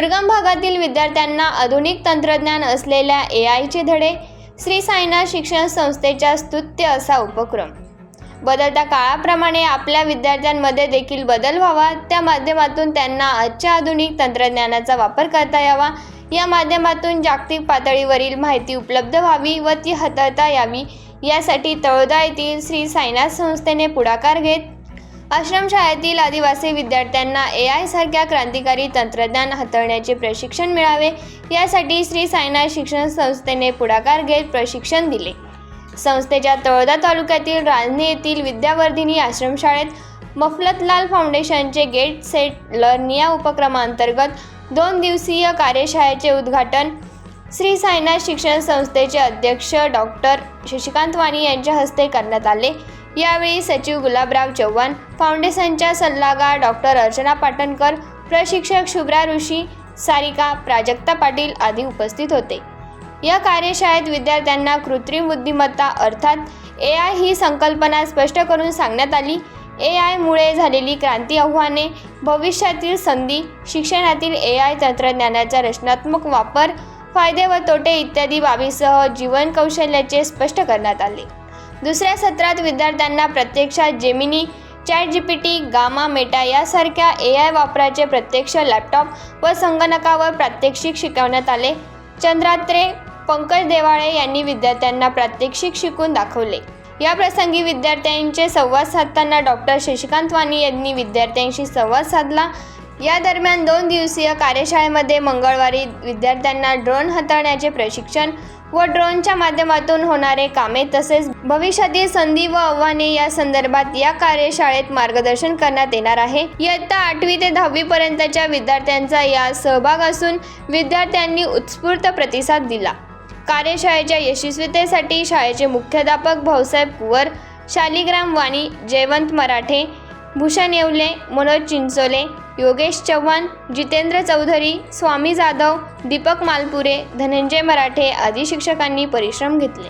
दुर्गम भागातील विद्यार्थ्यांना आधुनिक तंत्रज्ञान असलेल्या ए आयचे धडे श्री साईनाथ शिक्षण संस्थेच्या स्तुत्य असा उपक्रम. बदलत्या काळाप्रमाणे आपल्या विद्यार्थ्यांमध्ये देखील बदल व्हावा त्या माध्यमातून त्यांना आजच्या आधुनिक तंत्रज्ञानाचा वापर करता यावा या माध्यमातून जागतिक पातळीवरील माहिती उपलब्ध व्हावी व ती हाताळता यावी यासाठी तळोदा येथील श्री साईनाथ संस्थेने पुढाकार घेत आश्रमशाळेतील आदिवासी विद्यार्थ्यांना ए आय सारख्या क्रांतिकारी तंत्रज्ञान हाताळण्याचे प्रशिक्षण मिळावे यासाठी श्री साईनाथ शिक्षण संस्थेने पुढाकार घेत प्रशिक्षण दिले. संस्थेच्या तळोदा तालुक्यातील राजनी येथील विद्यावर्धिनी आश्रमशाळेत मफलतलाल फाउंडेशनचे गेट सेट लर्न या उपक्रमांतर्गत दोन दिवसीय कार्यशाळेचे उद्घाटन श्री साईनाथ शिक्षण संस्थेचे अध्यक्ष डॉक्टर शशिकांत वाणी यांच्या हस्ते करण्यात आले. यावेळी सचिव गुलाबराव चव्हाण फाउंडेशनच्या सल्लागार डॉक्टर अर्चना पाटणकर प्रशिक्षक शुभ्रा ऋषी सारिका प्राजक्ता पाटील आदी उपस्थित होते. या कार्यशाळेत विद्यार्थ्यांना कृत्रिम बुद्धिमत्ता अर्थात ए आय ही संकल्पना स्पष्ट करून सांगण्यात आली. ए आयमुळे झालेली क्रांती आव्हाने भविष्यातील संधी शिक्षणातील ए आय तंत्रज्ञानाचा रचनात्मक वापर फायदे व तोटे इत्यादी बाबीसह जीवन कौशल्याचे स्पष्ट करण्यात आले. दुसऱ्या सत्रात विद्यार्थ्यांना प्रत्यक्षात Gemini chat G P T Gamma Meta यासारख्या ए आय वापराचे प्रत्यक्ष लॅपटॉप व संगणकावर प्रात्यक्षिक शिकवण्यात आले. चंद्रात्रे पंकज देवाळे यांनी विद्यार्थ्यांना प्रात्यक्षिक शिकून दाखवले. या प्रसंगी विद्यार्थ्यांचे संवाद साधताना डॉक्टर शशिकांत वाणी यांनी विद्यार्थ्यांशी संवाद साधला. या दरम्यान दोन दिवसीय कार्यशाळेमध्ये मंगळवारी विद्यार्थ्यांना ड्रोन हाताळण्याचे प्रशिक्षण व ड्रोनच्या माध्यमातून होणारे कामे तसेच भविष्यातील संधी व आव्हाने या संदर्भात या कार्यशाळेत मार्गदर्शन करण्यात येणार आहे. इयत्ता आठवी ते दहावी पर्यंतच्या विद्यार्थ्यांचा या सहभाग असून विद्यार्थ्यांनी उत्स्फूर्त प्रतिसाद दिला. कार्यशाळेच्या यशस्वीतेसाठी शाळेचे मुख्याध्यापक भाऊसाहेब कुवर शालिग्राम वाणी जयवंत मराठे भूषण येवले मनोज चिंचोले योगेश चव्हाण जितेंद्र चौधरी स्वामी जाधव दीपक मालपुरे धनंजय मराठे आदी शिक्षकांनी परिश्रम घेतले.